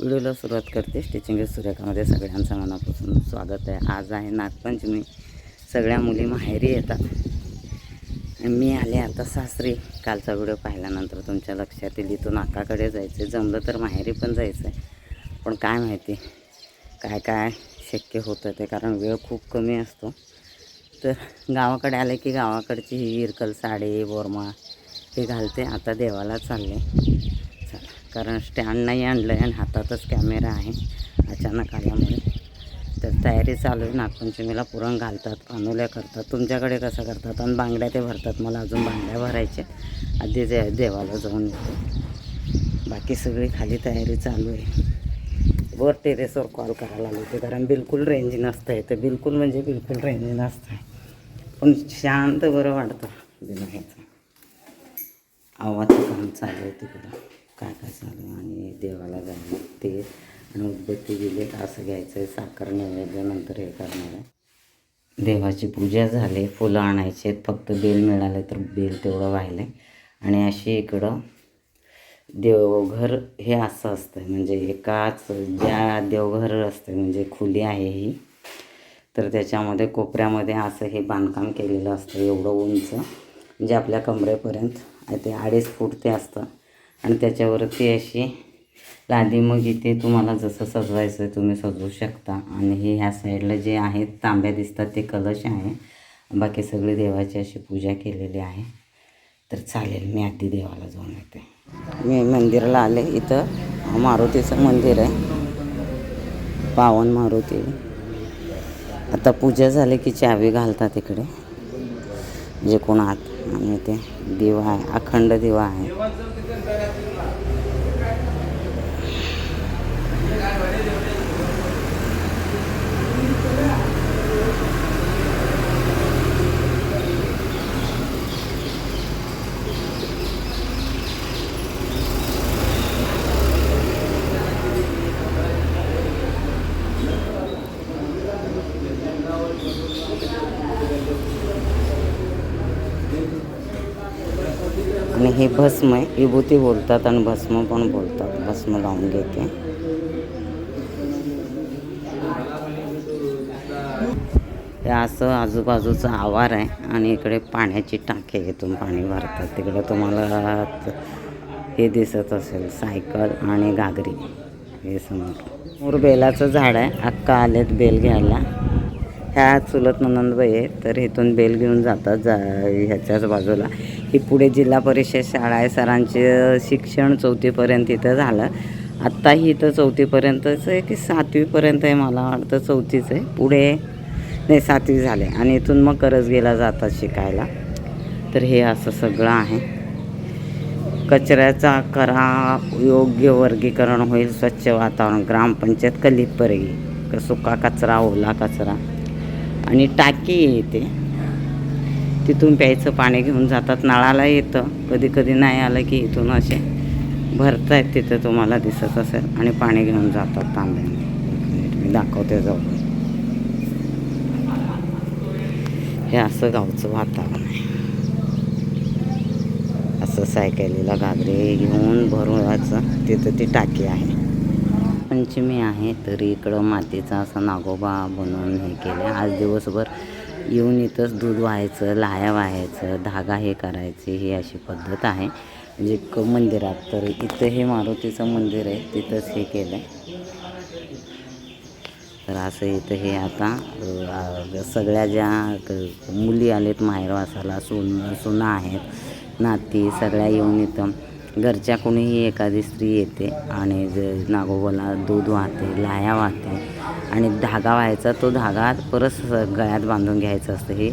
व्हिडिओला सुरुवात करते. स्टिचिंग सूर्यकामध्ये सगळ्यांचं मनापासून स्वागत आहे. आज आहे नागपंचमी. सगळ्या मुली माहेरी येतात. मी आले आता सासरी. कालचा व्हिडिओ पाहिल्यानंतर तुमच्या लक्षात येईल. इथून नाकाकडे जायचं आहे जमलं तर माहेरी पण जायचं आहे पण काय माहिती? काय काय शक्य होतं ते? कारण वेळ खूप कमी असतो. तर गावाकडे आले की गावाकडची ही इरकल साडी बोरमा हे घालते. आता देवाला चालले. कारण स्टँड नाही आणलं आहे आणि हातातच कॅमेरा आहे अचानक आल्यामुळे. तर तयारी चालू आहे. नागपंचमीला पुरण घालतात कानोल्या करतात. तुमच्याकडे कसं करतात? आणि बांगड्या ते भरतात. मला अजून बांगड्या भरायच्या आधी जे देवाला जाऊन येतो. बाकी सगळी खाली तयारी चालू आहे. वर टेरेसवर कॉल करायला आले होते. कारण बिलकुल रेंज नसतं आहे तर बिलकुल म्हणजे बिलकुल रेंज नसतं आहे पण शांत बरं वाटतं. बिना ह्याचं. आवाज काम चालू आहे तिकडं. काय काय चालू आणि देवाला जायला ते आणि उदबत्ती दिले तर असं घ्यायचं आहे. साखर नैवेद्य नंतर हे करणार आहे. देवाची पूजा झाली. फुलं आणायची आहेत. फक्त बेल मिळाले तर बेल तेवढं वाहिले आणि अशी इकडं देवघर हे असं असतं म्हणजे एकाच ज्या देवघर असतं म्हणजे खुली आहे ही तर त्याच्यामध्ये कोपऱ्यामध्ये असं हे बांधकाम केलेलं असतं. एवढं उंच म्हणजे आपल्या कमरेपर्यंत ते अडीच फूट ते असतं. आणि त्याच्यावरती अशी लादी मग इथे तुम्हाला जसं सजवायचं आहे तुम्ही सजवू शकता. आणि हे ह्या साईडला जे आहेत तांब्या दिसतात ते कलश आहे. बाकी सगळी देवाची अशी पूजा केलेली आहे. तर चालेल मी आधी देवाला जाऊन येते. मी मंदिराला आले. इथं मारुतीचं मंदिर आहे. पावन मारुती. आता पूजा झाली की चावी घालतात इकडे. जे कोण आत आणि ते दिवा आहे अखंड दिवा आहे. आणि हे भस्म आहे. विभूती बोलतात आणि भस्म पण बोलतात. भस्म लावून घेते. हे असं आजूबाजूचं आवार आहे आणि इकडे पाण्याची टाकी आहे. इथून पाणी भरतात. तिकडं तुम्हाला हे दिसत असेल सायकल आणि घागरी हे समोर. मोर बेलाचं झाड आहे. अक्का आलेत बेल घ्यायला. ह्या चुलत ननंदबाई आहे तर इथून बेल घेऊन जातात जा ह्याच्याच बाजूला. ही पुढे जिल्हा परिषद शाळा आहे. सरांचे शिक्षण चौथीपर्यंत इथं झालं. आत्ताही इथं चौथीपर्यंतच आहे की सातवीपर्यंत आहे मला वाटतं. चौथीच आहे. पुढे नाही सातवी झाले. आणि इथून मग करजगेला जातात शिकायला. तर हे असं सगळं आहे. कचऱ्याचा करा योग्य वर्गीकरण होईल स्वच्छ वातावरण ग्रामपंचायत कलितपर्गी सुका कचरा ओला कचरा. आणि टाकी येते. तिथून प्यायचं पाणी घेऊन जातात. नळाला येतं. कधी कधी नाही आलं की इथून असे भरतायत तिथं तुम्हाला दिसत असेल आणि पाणी घेऊन जातात तांब्याने. मी दाखवते जाऊ हे असं गावचं वातावरण आहे. असं सायकलीला घागरे घेऊन भरवायचं तिथं ती टाकी आहे. पंचमी आहे तरी इकडं मातीचा असा नागोबा बनवून हे केले आज दिवसभर येऊन इथंच दूध व्हायचं लाह्या व्हायचं धागा हे करायचे ही अशी पद्धत आहे. म्हणजे क मंदिरात तर इथं हे मारुतीचं मंदिर आहे तिथंच हे केलं आहे तर असं इथं हे आता सगळ्या ज्या मुली आलेत माहेरवासाला सोन सुना आहेत नाती सगळ्या येऊन इथं घरच्या कोणीही एखादी स्त्री येते आणि ज नागोबाला दूध वाहते लाया वाहते आणि धागा व्हायचा तो धागा परत गळ्यात बांधून घ्यायचं असतं. हे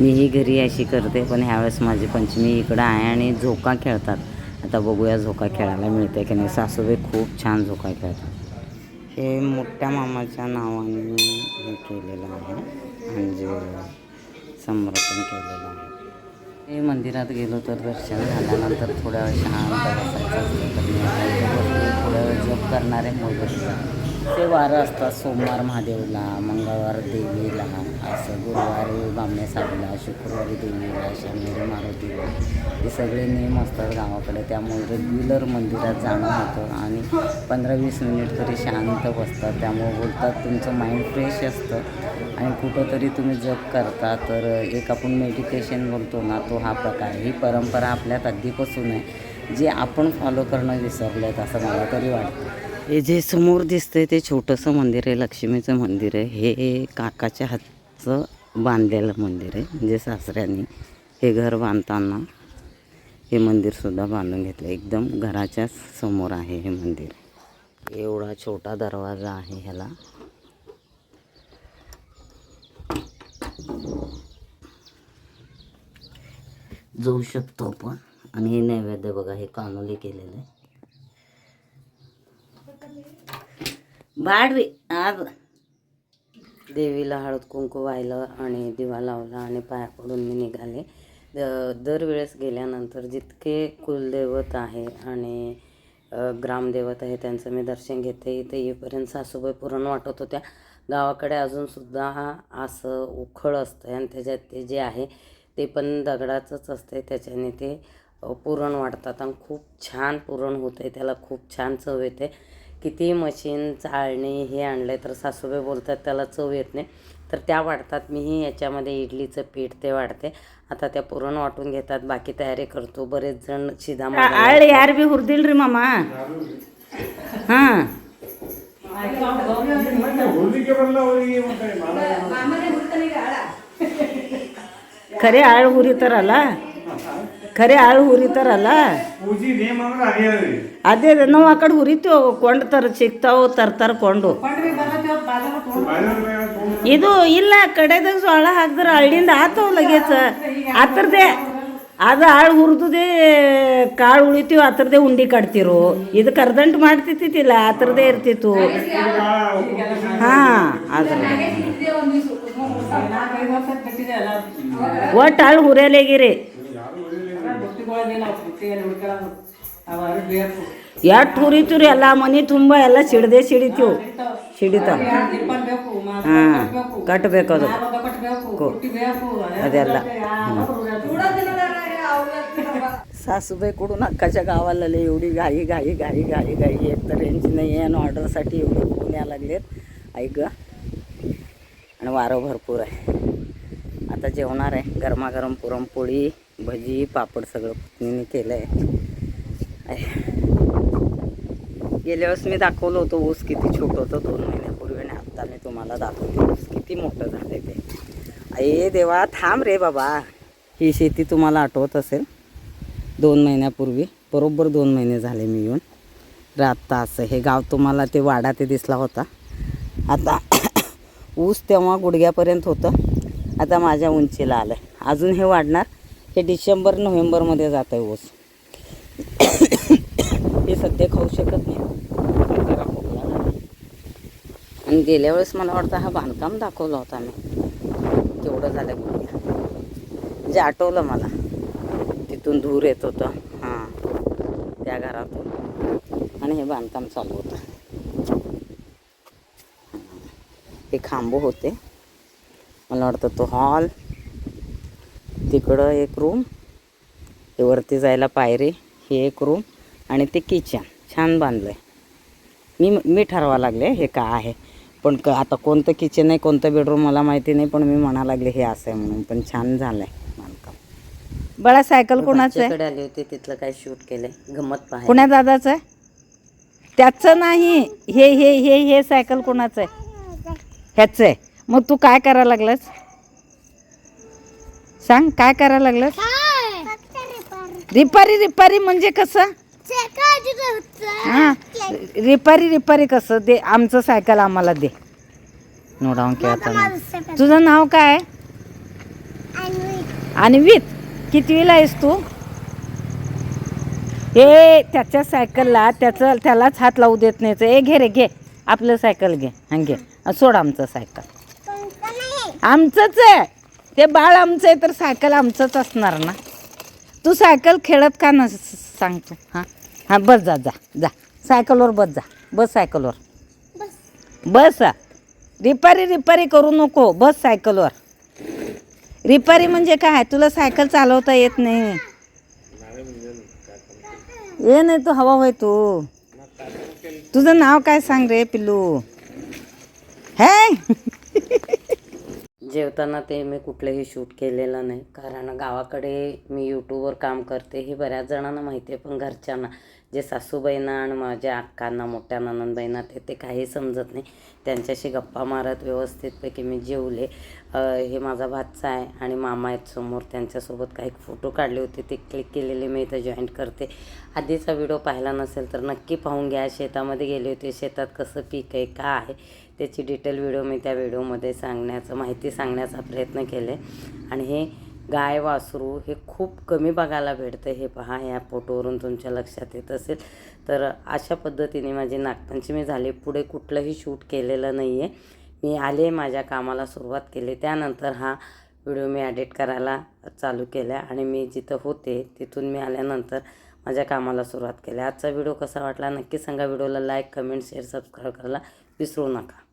मीही घरी अशी करते पण ह्यावेळेस माझी पंचमी इकडं आहे आणि झोका खेळतात. आता बघूया झोका खेळायला मिळते की नाही. सासूबाई खूप छान झोका खेळतात. हे मोठ्या मामाच्या नावाने हे केलेलं आहे. म्हणजे समर्पण केलेलं आहे. हे मंदिरात गेलो तर दर्शन झाल्यानंतर थोड्या वेळ शांत बसायचं. असतं तर थोड्या वेळ जप करणारे मोबाईल ते वारं असतात सोमवार महादेवला मंगळवार देवीला असं गुरुवारी बामणे शुक्रवारी देवीला शनिवारी मारुतीला. हे सगळे नियम असतात गावाकडे त्यामुळे रेग्युलर मंदिरात जाणं होतं आणि पंधरा वीस मिनिट तरी शांत बसतात. त्यामुळे बोलतात तुमचं माइंड फ्रेश असतं आणि कुठंतरी तुम्ही जप करता तर एक आपण मेडिटेशन बोलतो ना तो हा प्रकार. ही परंपरा आपल्यात आधीपासून आहे जे आपण फॉलो करणं विसरलं आहेत असं मला तरी वाटतं. हे जे समोर दिसतंय ते छोटंसं मंदिर आहे लक्ष्मीचं मंदिर आहे. हे काकाच्या हातचं बांधलेलं मंदिर आहे म्हणजे सासऱ्यांनी हे घर बांधताना हे मंदिरसुद्धा बांधून घेतलं एकदम घराच्या समोर आहे हे मंदिर. एवढा छोटा दरवाजा आहे ह्याला. जाऊ शकतो आपण. आणि हे नैवेद्य बघा हे कानोली केलेलं आहे. बाळ आग देवीला हळद कुंकू वाहिलं आणि दिवा लावला आणि पाया पडून मी निघाले. द- दरवेळेस गेल्यानंतर जितके कुलदैवत आहे आणि ग्रामदैवत ग्रामदेवत आहे त्यांचं मी दर्शन घेते. इथे येईपर्यंत सासूबाई पुरण वाटत होत्या. गावाकडे अजूनसुद्धा असं उखळ असतं आणि त्याच्यात ते जे आहे ते पण दगडाचंच असते त्याच्याने ते पुरण वाटतात आणि खूप छान पुरण होतं आहे त्याला खूप छान चव येते. किती मशीन चाळणे हे आणलं तर सासूबाई बोलतात त्याला चव येत नाही. तर त्या वाढतात मीही याच्यामध्ये इडलीचं पीठ ते वाढते. आता त्या पुरण वाटून घेतात बाकी तयारी करतो. बरेच जण शिदा आळ यार बी हुरदिल रे मामा. हां. खरे आळ हुरी तर आला. ಖರೆ ಆಳು ಹುರಿತಾರಲ್ಲ? ಅದೇ ನಾವು ಆ ಕಡೆ ಹುರಿತೀವಿ ಕೊಂಡು ತರ ಸಿಗ್ತಾವು ತರ್ತಾರ ಕೊಂಡು. ಇದು ಇಲ್ಲ ಕಡೆದಾಗ ಸೊಳ್ಳ ಹಾಕಿದ್ರೆ ಹಳ್ಳಿಂದ ಆತವ ಲಗೇಜ ಆತರದೇ ಅದು ಆಳು ಹುರಿದುದೇ ಕಾಳು ಉಳಿತೀವಿ ಆ ಥರದೇ ಉಂಡಿ ಕಟ್ತಿರು. ಇದು ಕರ್ದಂಟು ಮಾಡ್ತಿತ್ತಿಲ್ಲ ಆ ಥರದೇ ಇರ್ತಿತ್ತು. ಹಾಂ ಅದ್ರ ಒಟ್ಟು ಆಳು ಹುರಿಯಲೇಗಿರಿ ಎಷ್ಟು ಹುರಿತು ಎಲ್ಲ ಮನೆ ತುಂಬ ಎಲ್ಲ ಸಿಡದೆ ಸಿಡಿತೀವು. ಸಿಡಿತಾವ. ಹಾಂ ಕಟ್ಟಬೇಕು ಅದು ಅದೆಲ್ಲ. ಸಾಸುಬೇ ಕೂಡ ನಾ ಕಜ ಗಾವಲ್ಲಲ್ಲಿ ಇವಡಿ ಗಾಯಿ ಗಾಯಿ ಗಾಯಿ ಗಾಯಿ ಗಾಯಿ ಇರ್ತಾರೆ ಇಂಚಿನ ಏನು ಆರ್ಡರ್ ಸಟಿ ಇವಡಿ ಪುಣ್ಯಾಲಾಗ್ಲಿ ಈಗ ಅಣ್ಣ ವಾರ ಭರ್ಪೂರ. आता जेवणार आहे. गरमागरम पुरणपोळी भजी पापड सगळं पत्नीने केलं आहे. गेल्या वेळेस मी दाखवलं होतं ऊस किती छोटं होतं. दोन महिन्यापूर्वी आणि आत्ता मी तुम्हाला दाखवते ऊस किती मोठं झालं ते. अये देवा थांब रे बाबा. ही शेती तुम्हाला आठवत असेल. दोन महिन्यापूर्वी बरोबर दोन महिने झाले मी येऊन. तर आत्ता असं हे गाव तुम्हाला ते वाडा ते दिसला होता. आता ऊस तेव्हा गुडघ्यापर्यंत होतं. आता माझ्या उंचीला आलं आहे अजून हे वाढणार. हे डिसेंबर नोव्हेंबरमध्ये जात आहे ऊस. हे सध्या खाऊ शकत नाही. जरा आणि गेल्या वेळेस मला वाटतं हा बांधकाम दाखवला होता मी. तेवढं झालं गुडघ्या म्हणजे आठवलं मला. तिथून धूर येत होतं. हां. त्या घरातून. आणि हे बांधकाम चालू होतं. हे खांब होते. मला वाटतं तो हॉल. तिकडं एक रूम हे वरती जायला पायरी हे एक रूम आणि ते किचन छान बांधलं आहे मी मी ठरवा लागले हे का आहे? पण क आता कोणतं किचन आहे कोणतं बेडरूम मला माहिती नाही पण मी म्हणा लागले हे असं आहे म्हणून. पण छान झालं आहे बांधकाम. बळा सायकल कोणाचं आहे? आले होते तिथलं काय शूट केलंय. गमत पाहाय कोण्या दादाचं आहे? त्याचं नाही. हे हे हे हे सायकल कोणाचं आहे? ह्याचं आहे. मग तू काय करायला लागलास? सांग काय करायला लागलास? रिपारी रिपारी म्हणजे कसं? हा रिपारी रिपारी कसं? दे आमचं सायकल आम्हाला दे. नोडावून खेळताना तुझं नाव काय? अन्वित. कितवीला आहेस तू? हे त्याच्या सायकलला त्याचं त्यालाच हात लावू देत नाही ए घे रे घे. आपलं सायकल घे. हां घे. सोड आमचं सायकल. आमचंच आहे. ते बाळ आमचं आहे तर सायकल आमचंच असणार ना? तू सायकल खेळत का न सांग तू हां? हां बस जा जा जा. सायकलवर बस जा. बस सायकलवर. बस. रिपारी रिपारी करू नको. बस सायकलवर. रिपारी म्हणजे काय? तुला सायकल चालवता येत नाही. ये नाही तू हवा होय तू. तुझं नाव काय सांग रे पिल्लू? हे? जेवताना ते मी कुठलंही शूट केलेलं नाही. कारण गावाकडे मी यूट्यूबवर काम करते हे बऱ्याच जणांना माहिती आहे. पण घरच्यांना जे सासूबाईंना आणि माझ्या अक्कांना मोठ्या ननंदबाईंना ते ते काही समजत नाही. त्यांच्याशी गप्पा मारत व्यवस्थितपैकी मी जेवले. हे माझा भातचा आहे आणि मामा आहेत समोर. त्यांच्यासोबत काही फोटो काढले होते. ते क्लिक केलेले मी इथं जॉईंट करते. आधीचा व्हिडिओ पाहिला नसेल तर नक्की पाहून घ्या. शेतामध्ये गेले होते. शेतात कसं पीक आहे का आहे त्याची डिटेल व्हिडिओ मी त्या व्हिडिओमध्ये सांगण्याचं माहिती सांगण्याचा प्रयत्न केले. आणि हे गाय वासरू हे खूप कमी बघायला भेटतं. हे पहा या फोटोवरून तुमच्या लक्षात येत असेल. तर अशा पद्धतीने माझी नागपंचमी झाली. पुढे कुठलंही शूट केलेलं नाही आहे मी आले माझ्या कामाला सुरुवात केली. त्यानंतर हा व्हिडिओ मी एडिट करायला चालू केला आणि मी जिथं होते तिथून मी आल्यानंतर माझ्या कामाला सुरुवात केली. आजचा व्हिडिओ कसा वाटला नक्की सांगा. व्हिडिओला लाईक कमेंट शेअर सबस्क्राईब करायला विसरू नका.